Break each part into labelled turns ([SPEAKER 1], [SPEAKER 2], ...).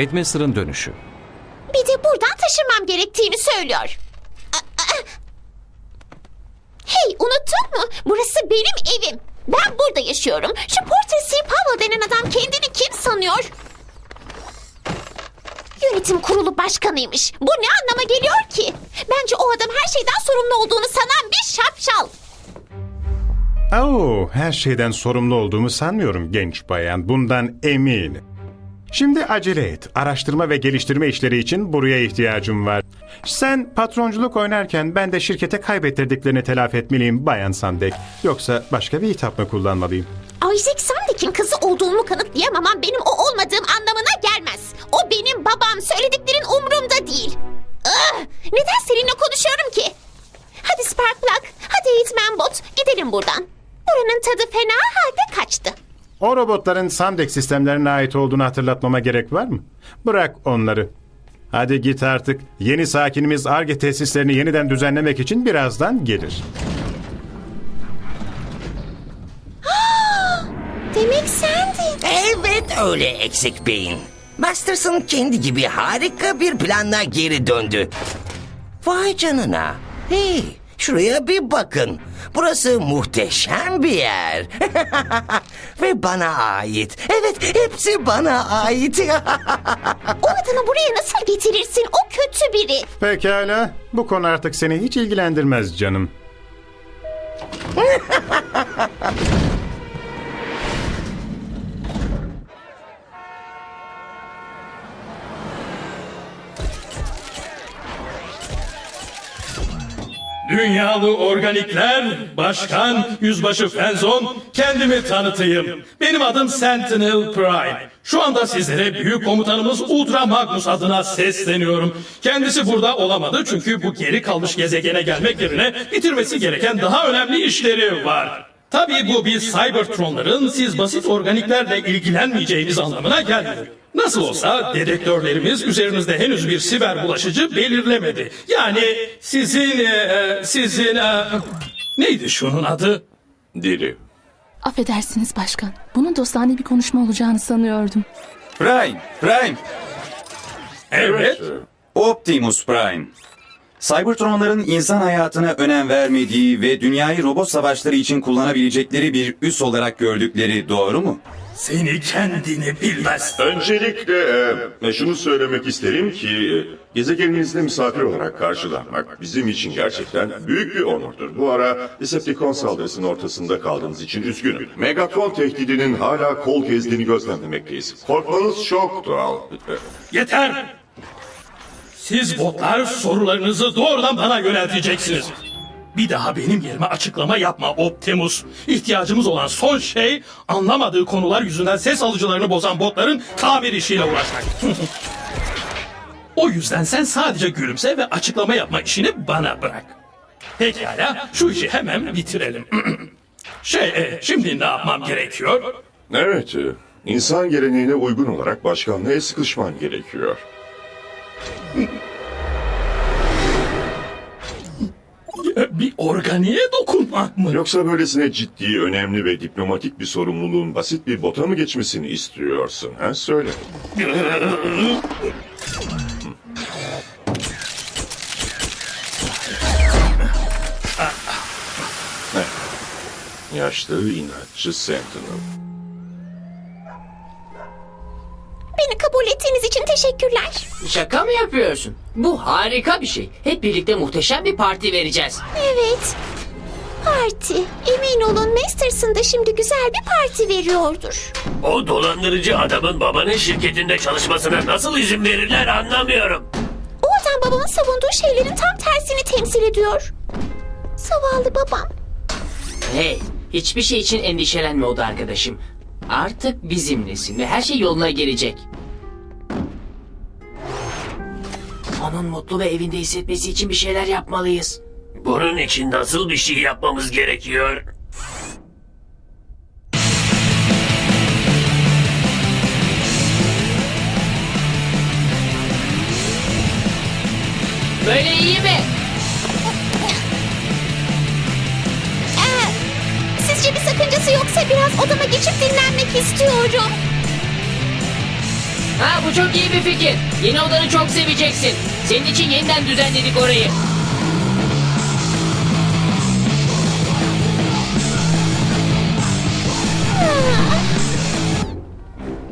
[SPEAKER 1] Headmaster'ın dönüşü.
[SPEAKER 2] Bir de buradan taşınmam gerektiğini söylüyor. Hey unuttun mu? Burası benim evim. Ben burada yaşıyorum. Şu Porter C. Powell denen adam kendini kim sanıyor? Yönetim kurulu başkanıymış. Bu ne anlama geliyor ki? Bence o adam her şeyden sorumlu olduğunu sanan bir şapşal.
[SPEAKER 3] Oo, her şeyden sorumlu olduğumu sanmıyorum genç bayan. Bundan eminim. Şimdi acele et. Araştırma ve geliştirme işleri için buraya ihtiyacım var. Sen patronculuk oynarken ben de şirkete kaybettirdiklerini telafi etmeliyim Bayan Sandek. Yoksa başka bir hitap mı kullanmalıyım?
[SPEAKER 2] Isaac Sandek'in kızı olduğumu kanıtlayamamam benim o olmadığım anlamına gelmez. O benim babam. Söylediklerin umurumda değil. Ah, neden seninle konuşuyorum ki? Hadi Sparkplug, hadi Eğitmen Bot. Gidelim buradan. Buranın tadı fena halde kaçtı.
[SPEAKER 3] O robotların Sandek sistemlerine ait olduğunu hatırlatmama gerek var mı? Bırak onları. Hadi git artık. Yeni sakinimiz ARGE tesislerini yeniden düzenlemek için birazdan gelir.
[SPEAKER 2] Demek sendin.
[SPEAKER 4] Evet öyle eksik beyin. Masterson kendi gibi harika bir planla geri döndü. Vay canına. Hey şuraya bir bakın. Burası muhteşem bir yer. Ve bana ait. Evet hepsi bana ait.
[SPEAKER 2] O adamı buraya nasıl getirirsin? O kötü biri.
[SPEAKER 3] Pekala. Bu konu artık seni hiç ilgilendirmez canım.
[SPEAKER 5] Dünyalı Organikler, Başkan Yüzbaşı Fenzon, kendimi tanıtayım. Benim adım Sentinel Prime. Şu anda sizlere büyük komutanımız Ultra Magnus adına sesleniyorum. Kendisi burada olamadı çünkü bu geri kalmış gezegene gelmek yerine bitirmesi gereken daha önemli işleri var. Tabii bu biz Cybertronların siz basit organiklerle ilgilenmeyeceğiniz anlamına gelmiyor. Nasıl olsa dedektörlerimiz üzerinizde henüz bir siber bulaşıcı belirlemedi. Yani sizin, e, e, sizin, e, neydi şunun adı?
[SPEAKER 6] Diri.
[SPEAKER 7] Affedersiniz başkan. Bunun dostane bir konuşma olacağını sanıyordum.
[SPEAKER 6] Prime, Prime,
[SPEAKER 5] Evet.
[SPEAKER 6] Optimus Prime. Cybertronların insan hayatına önem vermediği ve dünyayı robot savaşları için kullanabilecekleri bir üs olarak gördükleri doğru mu?
[SPEAKER 5] Seni kendini bilmez.
[SPEAKER 8] Öncelikle e, şunu söylemek isterim ki e, gezegeninizde misafir olarak karşılanmak bizim için gerçekten büyük bir onurdur. Bu ara Decepticon saldırısının ortasında kaldığınız için üzgünüm. Megatron tehdidinin hala kol gezdiğini gözlemlemekteyiz. Korkmanız çok doğal. E,
[SPEAKER 5] Yeter! Siz botlar sorularınızı doğrudan bana yönelteceksiniz. Bir daha benim yerime açıklama yapma Optimus. İhtiyacımız olan son şey anlamadığı konular yüzünden ses alıcılarını bozan botların tamir işiyle uğraşmak. o yüzden sen sadece gülümse ve açıklama yapma işini bana bırak. Pekala şu işi hemen bitirelim. şey e, şimdi ne yapmam gerekiyor?
[SPEAKER 8] Evet, e, insan geleneğine uygun olarak başkanlığa sıkışman gerekiyor.
[SPEAKER 5] Bir organiğe dokunmak mı?
[SPEAKER 8] Yoksa böylesine ciddi, önemli ve diplomatik bir sorumluluğun basit bir bota mı geçmesini istiyorsun? Ha? Söyle. Yaşlı inatçı Sentinel.
[SPEAKER 2] Kabul ettiğiniz için teşekkürler.
[SPEAKER 9] Şaka mı yapıyorsun? Bu harika bir şey. Hep birlikte muhteşem bir parti vereceğiz.
[SPEAKER 2] Evet. Parti. Emin olun Masterson da şimdi güzel bir parti veriyordur.
[SPEAKER 10] O dolandırıcı adamın babanın şirketinde çalışmasına nasıl izin verirler anlamıyorum.
[SPEAKER 2] O adam babamın savunduğu şeylerin tam tersini temsil ediyor. Zavallı babam.
[SPEAKER 9] Hey, hiçbir şey için endişelenme o da arkadaşım. Artık bizimlesin ve her şey yoluna gelecek. Onun mutlu ve evinde hissetmesi için bir şeyler yapmalıyız.
[SPEAKER 10] Bunun için nasıl bir şey yapmamız gerekiyor?
[SPEAKER 9] Böyle iyi mi?
[SPEAKER 2] Ee, sizce bir sakıncası yoksa biraz odama geçip dinlenmek istiyorum.
[SPEAKER 9] Ha bu çok iyi bir fikir. Yeni odanı çok seveceksin. Senin için yeniden düzenledik orayı.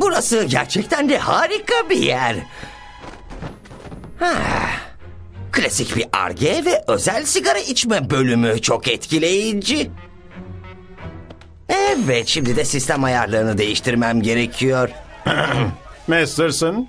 [SPEAKER 4] Burası gerçekten de harika bir yer. Ha. Klasik bir arge ve özel sigara içme bölümü çok etkileyici. Evet, şimdi de sistem ayarlarını değiştirmem gerekiyor.
[SPEAKER 3] Masterson,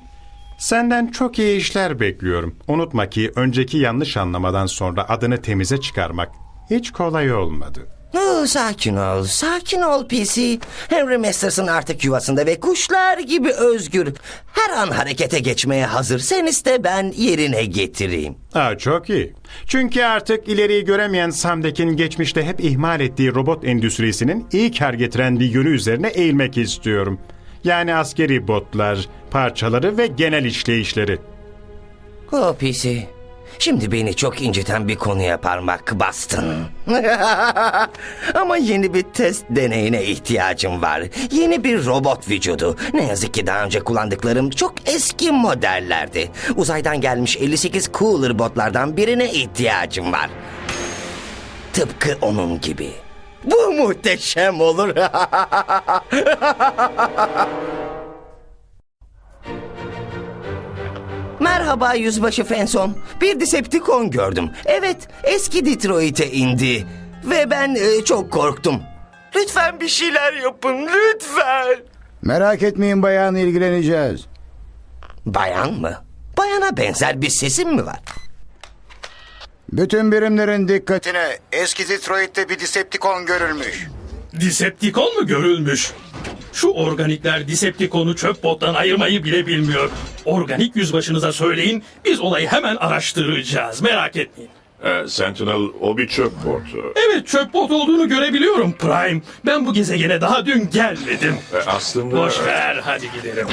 [SPEAKER 3] senden çok iyi işler bekliyorum. Unutma ki önceki yanlış anlamadan sonra adını temize çıkarmak hiç kolay olmadı.
[SPEAKER 4] Oo, sakin ol, sakin ol PC. Henry Masterson artık yuvasında ve kuşlar gibi özgür. Her an harekete geçmeye hazır. Sen iste ben yerine getireyim.
[SPEAKER 3] Aa, çok iyi. Çünkü artık ileriyi göremeyen Samdek'in geçmişte hep ihmal ettiği robot endüstrisinin iyi kar getiren bir yönü üzerine eğilmek istiyorum. Yani askeri botlar, parçaları ve genel işleyişleri.
[SPEAKER 4] PC. Şimdi beni çok inciten bir konuya parmak bastın. Ama yeni bir test deneyine ihtiyacım var. Yeni bir robot vücudu. Ne yazık ki daha önce kullandıklarım çok eski modellerdi. Uzaydan gelmiş 58 Cooler botlardan birine ihtiyacım var. Tıpkı onun gibi. Bu muhteşem olur. Merhaba Yüzbaşı Fenson. Bir Decepticon gördüm. Evet, eski Detroit'e indi. Ve ben e, çok korktum. Lütfen bir şeyler yapın, lütfen.
[SPEAKER 1] Merak etmeyin bayan ilgileneceğiz.
[SPEAKER 4] Bayan mı? Bayana benzer bir sesim mi var?
[SPEAKER 1] Bütün birimlerin dikkatine eski Detroit'te bir Decepticon görülmüş.
[SPEAKER 5] Decepticon mu görülmüş? Şu organikler Decepticon'u çöp bottan ayırmayı bile bilmiyor. Organik yüzbaşınıza söyleyin, biz olayı hemen araştıracağız. Merak etmeyin.
[SPEAKER 8] Ee, Sentinel o bir çöp botu.
[SPEAKER 5] Evet çöp bot olduğunu görebiliyorum Prime. Ben bu gezegene daha dün gelmedim.
[SPEAKER 8] Ee, aslında...
[SPEAKER 5] Boş ver hadi gidelim.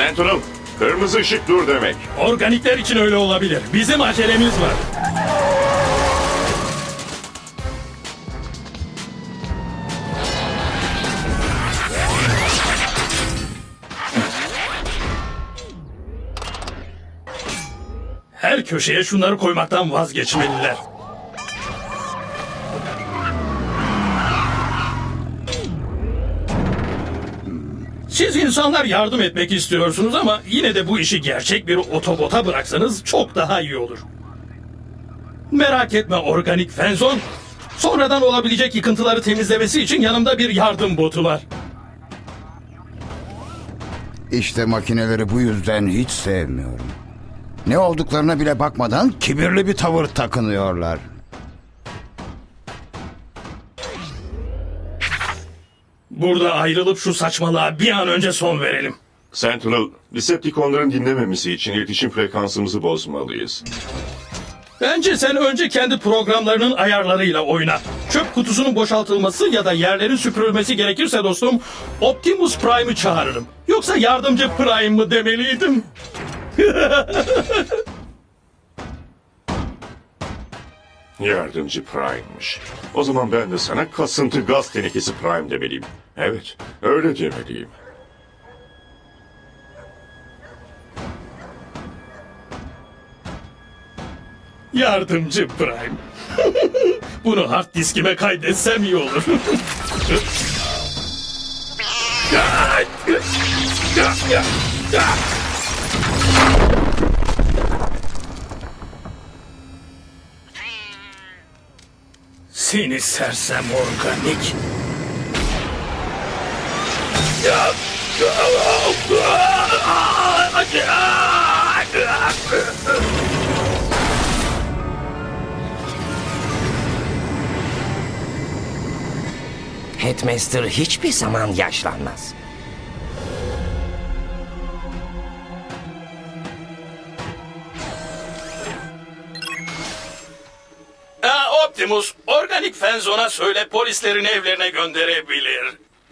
[SPEAKER 8] Sentinel, kırmızı ışık dur demek.
[SPEAKER 5] Organikler için öyle olabilir. Bizim acelemiz var. Her köşeye şunları koymaktan vazgeçmeliler. Siz insanlar yardım etmek istiyorsunuz ama yine de bu işi gerçek bir otobota bıraksanız çok daha iyi olur. Merak etme organik fenzon. Sonradan olabilecek yıkıntıları temizlemesi için yanımda bir yardım botu var.
[SPEAKER 1] İşte makineleri bu yüzden hiç sevmiyorum. Ne olduklarına bile bakmadan kibirli bir tavır takınıyorlar.
[SPEAKER 5] Burada ayrılıp şu saçmalığa bir an önce son verelim.
[SPEAKER 8] Sentinel, Decepticonların dinlememesi için iletişim frekansımızı bozmalıyız.
[SPEAKER 5] Bence sen önce kendi programlarının ayarlarıyla oyna. Çöp kutusunun boşaltılması ya da yerlerin süpürülmesi gerekirse dostum Optimus Prime'ı çağırırım. Yoksa yardımcı Prime mı demeliydim?
[SPEAKER 8] Yardımcı Prime'mış. O zaman ben de sana kasıntı gaz tenekesi Prime demeliyim. Evet, öyle demeliyim.
[SPEAKER 5] Yardımcı Prime. Bunu hard diskime kaydetsem iyi olur. Seni sersem organik.
[SPEAKER 4] Headmaster hiçbir zaman yaşlanmaz.
[SPEAKER 5] Optimus Organik fenzona söyle polislerin evlerine gönderebilir.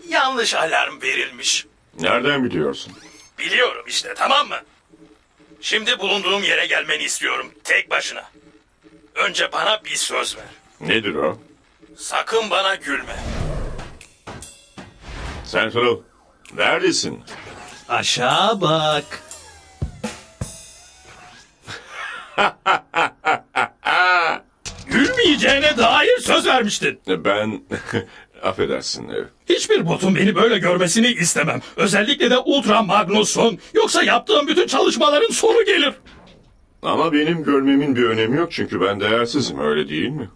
[SPEAKER 5] Yanlış alarm verilmiş.
[SPEAKER 8] Nereden biliyorsun?
[SPEAKER 5] Biliyorum işte tamam mı? Şimdi bulunduğum yere gelmeni istiyorum tek başına. Önce bana bir söz ver.
[SPEAKER 8] Nedir o?
[SPEAKER 5] Sakın bana gülme.
[SPEAKER 8] Central, neredesin?
[SPEAKER 5] Aşağı bak. Gülmeyeceğine dair söz vermiştin.
[SPEAKER 8] Ben... Affedersin.
[SPEAKER 5] Hiçbir botun beni böyle görmesini istemem. Özellikle de Ultra Magnus'un. Yoksa yaptığım bütün çalışmaların sonu gelir.
[SPEAKER 8] Ama benim görmemin bir önemi yok çünkü ben değersizim öyle değil mi?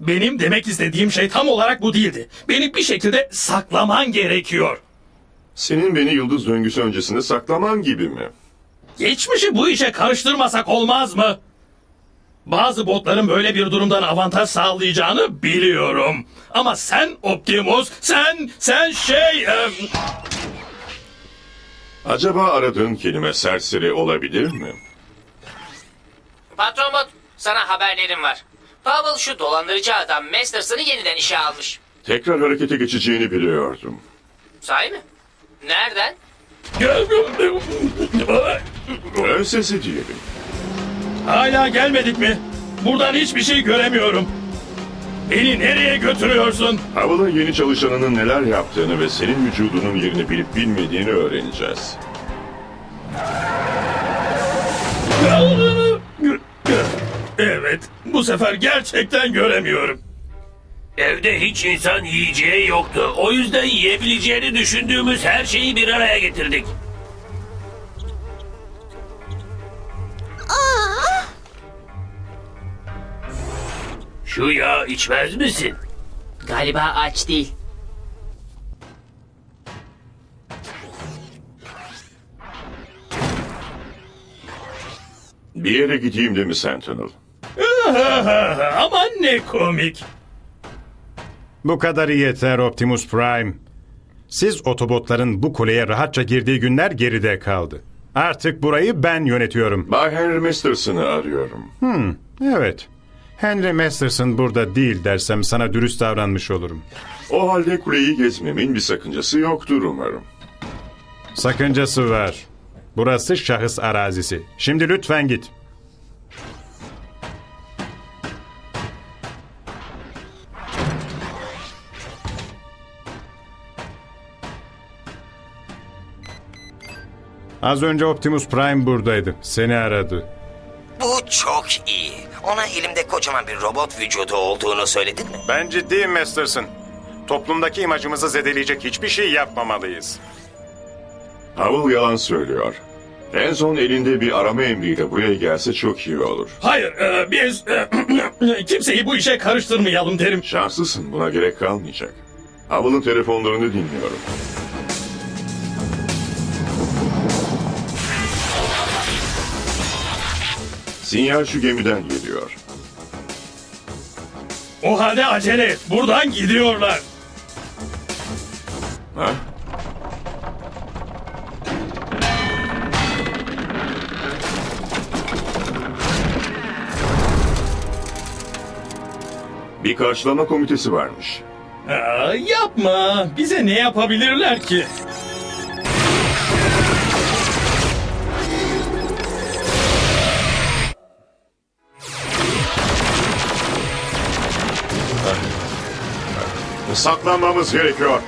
[SPEAKER 5] Benim demek istediğim şey tam olarak bu değildi. Beni bir şekilde saklaman gerekiyor.
[SPEAKER 8] Senin beni yıldız döngüsü öncesinde saklaman gibi mi?
[SPEAKER 5] Geçmişi bu işe karıştırmasak olmaz mı? Bazı botların böyle bir durumdan avantaj sağlayacağını biliyorum. Ama sen Optimus, sen, sen şey... em,
[SPEAKER 8] Acaba aradığın kelime serseri olabilir mi?
[SPEAKER 9] Patron Bot, sana haberlerim var. Pavel şu dolandırıcı adam Masterson'ı yeniden işe almış.
[SPEAKER 8] Tekrar harekete geçeceğini biliyordum.
[SPEAKER 9] Sahi mi? Nereden?
[SPEAKER 8] Ön sesi diyelim.
[SPEAKER 5] Hala gelmedik mi? Buradan hiçbir şey göremiyorum. Beni nereye götürüyorsun?
[SPEAKER 8] Haval'ın yeni çalışanının neler yaptığını ve senin vücudunun yerini bilip bilmediğini öğreneceğiz.
[SPEAKER 5] Evet, bu sefer gerçekten göremiyorum.
[SPEAKER 10] Evde hiç insan yiyeceği yoktu. O yüzden yiyebileceğini düşündüğümüz her şeyi bir araya getirdik. Şu yağ içmez misin?
[SPEAKER 9] Galiba aç değil.
[SPEAKER 8] Bir yere gideyim de mi Sentinel?
[SPEAKER 5] Aman ne komik.
[SPEAKER 3] Bu kadarı yeter Optimus Prime. Siz otobotların bu kuleye rahatça girdiği günler geride kaldı. Artık burayı ben yönetiyorum.
[SPEAKER 8] Bay Henry Masterson'ı arıyorum.
[SPEAKER 3] Evet. Henry Masterson burada değil dersem sana dürüst davranmış olurum.
[SPEAKER 8] O halde kuleyi gezmemin bir sakıncası yoktur umarım.
[SPEAKER 3] Sakıncası var. Burası şahıs arazisi. Şimdi lütfen git. Az önce Optimus Prime buradaydı. Seni aradı.
[SPEAKER 4] Bu çok iyi. Ona elimde kocaman bir robot vücudu olduğunu söyledin mi?
[SPEAKER 3] Ben ciddiyim Masterson. Toplumdaki imajımızı zedeleyecek hiçbir şey yapmamalıyız.
[SPEAKER 8] Haval yalan söylüyor. En son elinde bir arama emriyle buraya gelse çok iyi olur.
[SPEAKER 5] Hayır, e, biz e, kimseyi bu işe karıştırmayalım derim.
[SPEAKER 8] Şanslısın buna gerek kalmayacak. Haval'ın telefonlarını dinliyorum. Sinyal şu gemiden geliyor.
[SPEAKER 5] O halde acele et. Buradan gidiyorlar.
[SPEAKER 8] Ha? Bir karşılama komitesi varmış.
[SPEAKER 5] Aa, yapma. Bize ne yapabilirler ki?
[SPEAKER 8] Saklanmamız gerekiyor.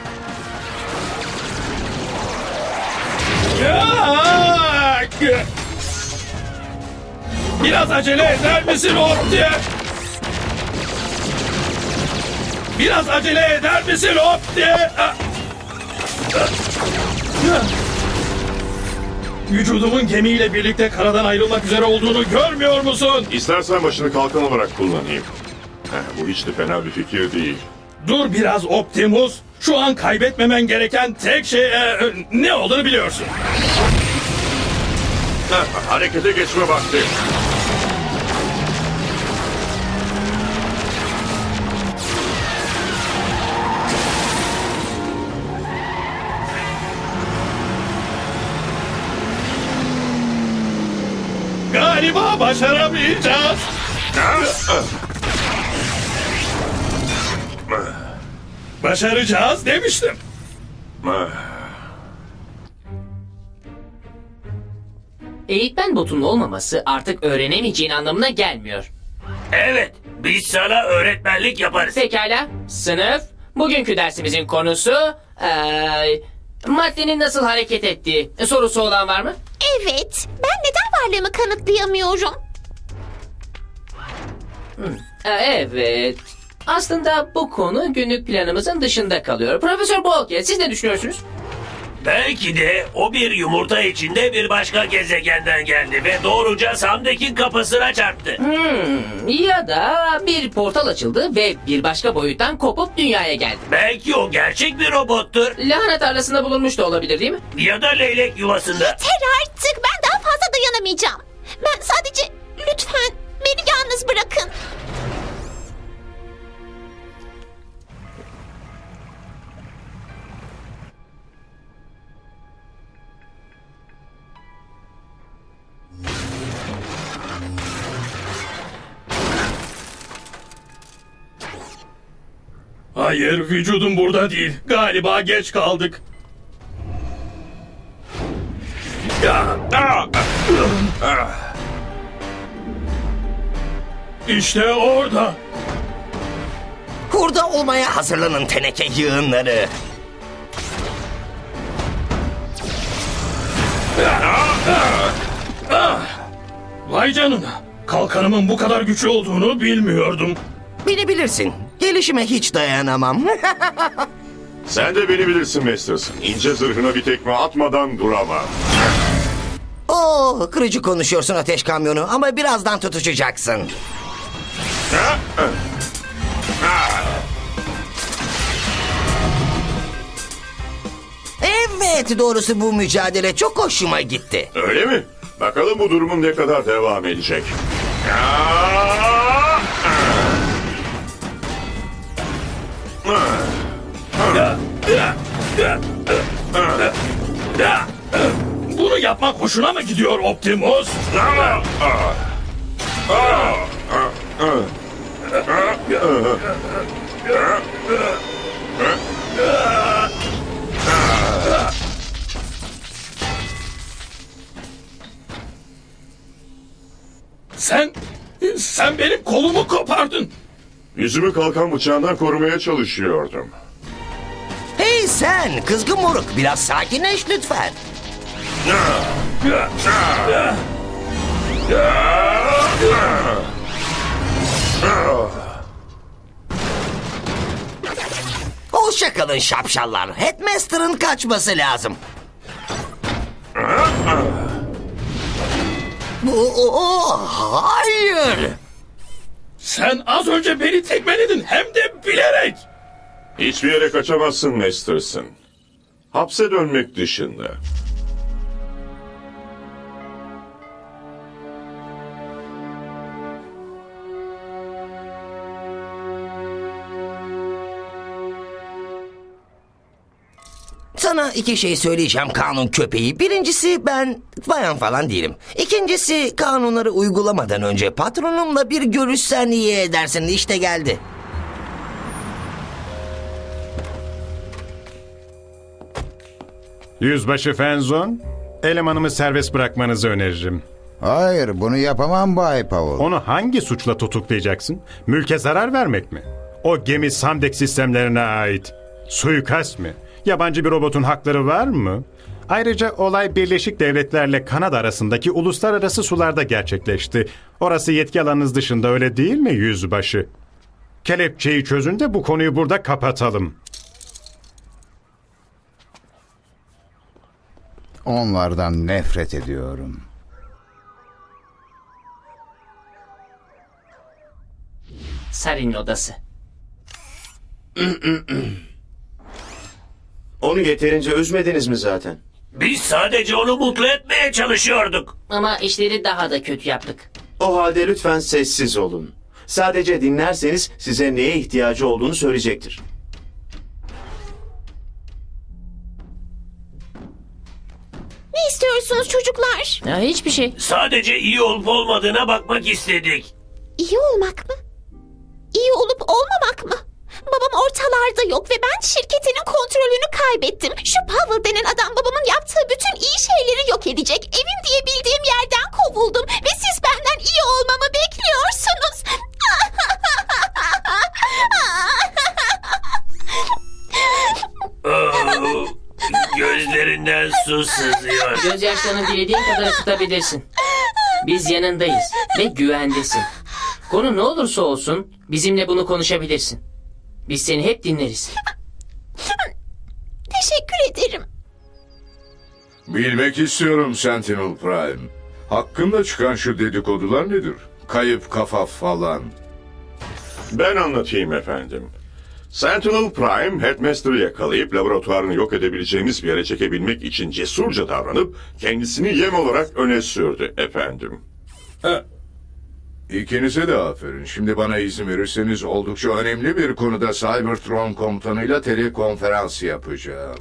[SPEAKER 5] Biraz acele eder misin Opti? Biraz acele eder misin Opti? Vücudumun gemiyle birlikte karadan ayrılmak üzere olduğunu görmüyor musun?
[SPEAKER 8] İstersen başını kalkan olarak kullanayım. Heh, bu hiç de fena bir fikir değil.
[SPEAKER 5] Dur biraz Optimus. Şu an kaybetmemen gereken tek şey e, ne olduğunu biliyorsun.
[SPEAKER 8] Harekete geçme vakti.
[SPEAKER 5] Galiba başaramayacağız. Başaracağız demiştim.
[SPEAKER 9] Eğitmen botunun olmaması artık öğrenemeyeceğin anlamına gelmiyor.
[SPEAKER 10] Evet, biz sana öğretmenlik yaparız.
[SPEAKER 9] Pekala, sınıf. Bugünkü dersimizin konusu... eee, maddenin nasıl hareket ettiği. Sorusu olan var mı?
[SPEAKER 2] Evet. Ben neden varlığımı kanıtlayamıyorum?
[SPEAKER 9] Ee, Evet. Aslında bu konu günlük planımızın dışında kalıyor. Profesör Bolke, siz ne düşünüyorsunuz?
[SPEAKER 10] Belki de o bir yumurta içinde bir başka gezegenden geldi ve doğruca Sam'daki kapısına çarptı.
[SPEAKER 9] Ya da bir portal açıldı ve bir başka boyuttan kopup dünyaya geldi.
[SPEAKER 10] Belki o gerçek bir robottur
[SPEAKER 9] Lahana tarlasında bulunmuş da olabilir değil mi?
[SPEAKER 10] ya da leylek yuvasında.
[SPEAKER 2] Yeter artık. Ben daha fazla dayanamayacağım. Ben sadece lütfen beni yalnız bırakın.
[SPEAKER 5] Hayır, vücudum burada değil. Galiba geç kaldık. İşte orada.
[SPEAKER 4] Hurda olmaya hazırlanın teneke yığınları.
[SPEAKER 5] Vay canına. Kalkanımın bu kadar güçlü olduğunu bilmiyordum.
[SPEAKER 4] Bilebilirsin. Gelişime hiç dayanamam.
[SPEAKER 8] Sen de beni bilirsin Masterson. İnce zırhına bir tekme atmadan duramam.
[SPEAKER 4] Oo, kırıcı konuşuyorsun ateş kamyonu ama birazdan tutuşacaksın. Evet doğrusu bu mücadele çok hoşuma gitti.
[SPEAKER 8] Öyle mi? Bakalım bu durumum ne kadar devam edecek. Ya!
[SPEAKER 5] Hoşuna mı gidiyor Optimus? Sen, sen benim kolumu kopardın.
[SPEAKER 8] Yüzümü kalkan bıçağından korumaya çalışıyordum.
[SPEAKER 4] Hey sen kızgın moruk biraz sakinleş lütfen. Hoşça kalın şapşallar. Headmaster'ın kaçması lazım. Hayır.
[SPEAKER 5] Sen az önce beni tekmeledin hem de bilerek.
[SPEAKER 8] Hiçbir yere kaçamazsın Masterson. Hapse dönmek dışında.
[SPEAKER 4] Sana iki şey söyleyeceğim kanun köpeği. Birincisi ben bayan falan değilim. İkincisi kanunları uygulamadan önce patronumla bir görüşsen iyi edersin. İşte geldi.
[SPEAKER 3] Yüzbaşı Fenzon, elemanımı serbest bırakmanızı öneririm.
[SPEAKER 1] Hayır bunu yapamam Bay Powell.
[SPEAKER 3] Onu hangi suçla tutuklayacaksın? Mülke zarar vermek mi? O gemi Samdek sistemlerine ait. Suikast mı? Yabancı bir robotun hakları var mı? Ayrıca olay Birleşik Devletler'le Kanada arasındaki uluslararası sularda gerçekleşti. Orası yetki alanınız dışında öyle değil mi yüzbaşı? Kelepçeyi çözün de bu konuyu burada kapatalım.
[SPEAKER 1] Onlardan nefret ediyorum.
[SPEAKER 9] Sarin'in odası.
[SPEAKER 11] Onu yeterince üzmediniz mi zaten?
[SPEAKER 10] Biz sadece onu mutlu etmeye çalışıyorduk.
[SPEAKER 9] Ama işleri daha da kötü yaptık.
[SPEAKER 11] O halde lütfen sessiz olun. Sadece dinlerseniz size neye ihtiyacı olduğunu söyleyecektir.
[SPEAKER 2] Ne istiyorsunuz çocuklar?
[SPEAKER 9] Ya hiçbir şey.
[SPEAKER 10] Sadece iyi olup olmadığına bakmak istedik.
[SPEAKER 2] İyi olmak mı? İyi olup olmamak mı? Babam ortalarda yok ve ben Şirketinin kontrolünü kaybettim. Şu Powell denen adam babamın yaptığı bütün iyi şeyleri yok edecek. Evim diye bildiğim yerden kovuldum. Ve siz benden iyi olmamı bekliyorsunuz.
[SPEAKER 10] Oo, gözlerinden su sızıyor.
[SPEAKER 9] Gözyaşlarını dilediğin kadar akıtabilirsin. Biz yanındayız ve güvendesin. Konu ne olursa olsun bizimle bunu konuşabilirsin. Biz seni hep dinleriz.
[SPEAKER 2] Teşekkür ederim.
[SPEAKER 12] Bilmek istiyorum Sentinel Prime. Hakkında çıkan şu dedikodular nedir? Kayıp kafa falan.
[SPEAKER 8] Ben anlatayım efendim. Sentinel Prime, Headmaster'ı yakalayıp laboratuvarını yok edebileceğimiz bir yere çekebilmek için cesurca davranıp kendisini yem olarak öne sürdü efendim.
[SPEAKER 12] İkinize de aferin. Şimdi bana izin verirseniz oldukça önemli bir konuda Cybertron komutanıyla telekonferans yapacağım.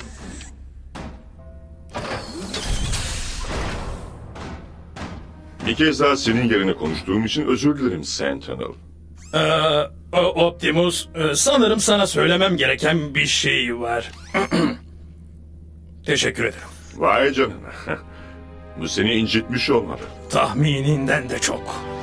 [SPEAKER 8] Bir kez daha senin yerine konuştuğum için özür dilerim Sentinel.
[SPEAKER 5] Ee, Optimus, e, sanırım sana söylemem gereken bir şey var. Teşekkür ederim.
[SPEAKER 8] Vay canına. Bu seni incitmiş olmalı.
[SPEAKER 5] Tahmininden de çok.